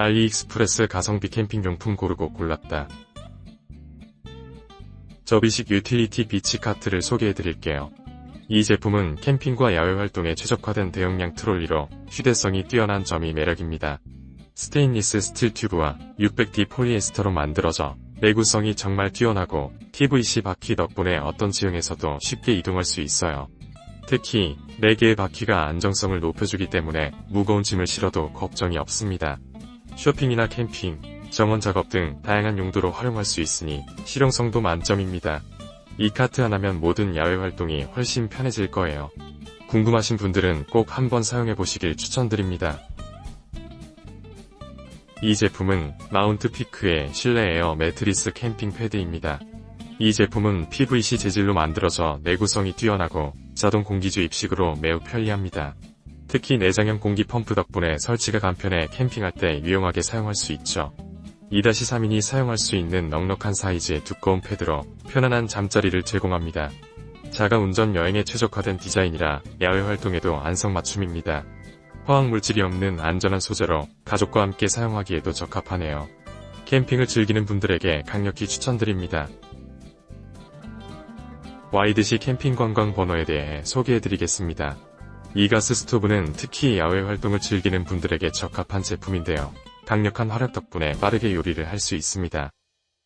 알리익스프레스 가성비 캠핑용품 고르고 골랐다. 접이식 유틸리티 비치 카트를 소개해드릴게요. 이 제품은 캠핑과 야외 활동에 최적화된 대용량 트롤리로 휴대성이 뛰어난 점이 매력입니다. 스테인리스 스틸 튜브와 600D 폴리에스터로 만들어져 내구성이 정말 뛰어나고 TVC 바퀴 덕분에 어떤 지형에서도 쉽게 이동할 수 있어요. 특히 4개의 바퀴가 안정성을 높여주기 때문에 무거운 짐을 실어도 걱정이 없습니다. 쇼핑이나 캠핑, 정원 작업 등 다양한 용도로 활용할 수 있으니 실용성도 만점입니다. 이 카트 하나면 모든 야외 활동이 훨씬 편해질 거예요. 궁금하신 분들은 꼭 한번 사용해 보시길 추천드립니다. 이 제품은 마운트 피크의 실내 에어 매트리스 캠핑 패드입니다. 이 제품은 PVC 재질로 만들어져 내구성이 뛰어나고 자동 공기주 입식으로 매우 편리합니다. 특히 내장형 공기 펌프 덕분에 설치가 간편해 캠핑할 때 유용하게 사용할 수 있죠. 2-3인이 사용할 수 있는 넉넉한 사이즈의 두꺼운 패드로 편안한 잠자리를 제공합니다. 자가 운전 여행에 최적화된 디자인이라 야외 활동에도 안성맞춤입니다. 화학 물질이 없는 안전한 소재로 가족과 함께 사용하기에도 적합하네요. 캠핑을 즐기는 분들에게 강력히 추천드립니다. 와이드시 캠핑 관광 번호에 대해 소개해드리겠습니다. 이 가스 스토브는 특히 야외 활동을 즐기는 분들에게 적합한 제품인데요. 강력한 화력 덕분에 빠르게 요리를 할 수 있습니다.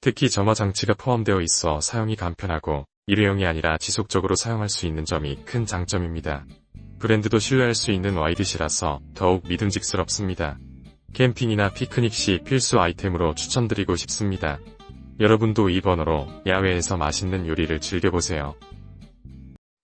특히 점화 장치가 포함되어 있어 사용이 간편하고 일회용이 아니라 지속적으로 사용할 수 있는 점이 큰 장점입니다. 브랜드도 신뢰할 수 있는 와이드시라서 더욱 믿음직스럽습니다. 캠핑이나 피크닉 시 필수 아이템으로 추천드리고 싶습니다. 여러분도 이 번호로 야외에서 맛있는 요리를 즐겨보세요.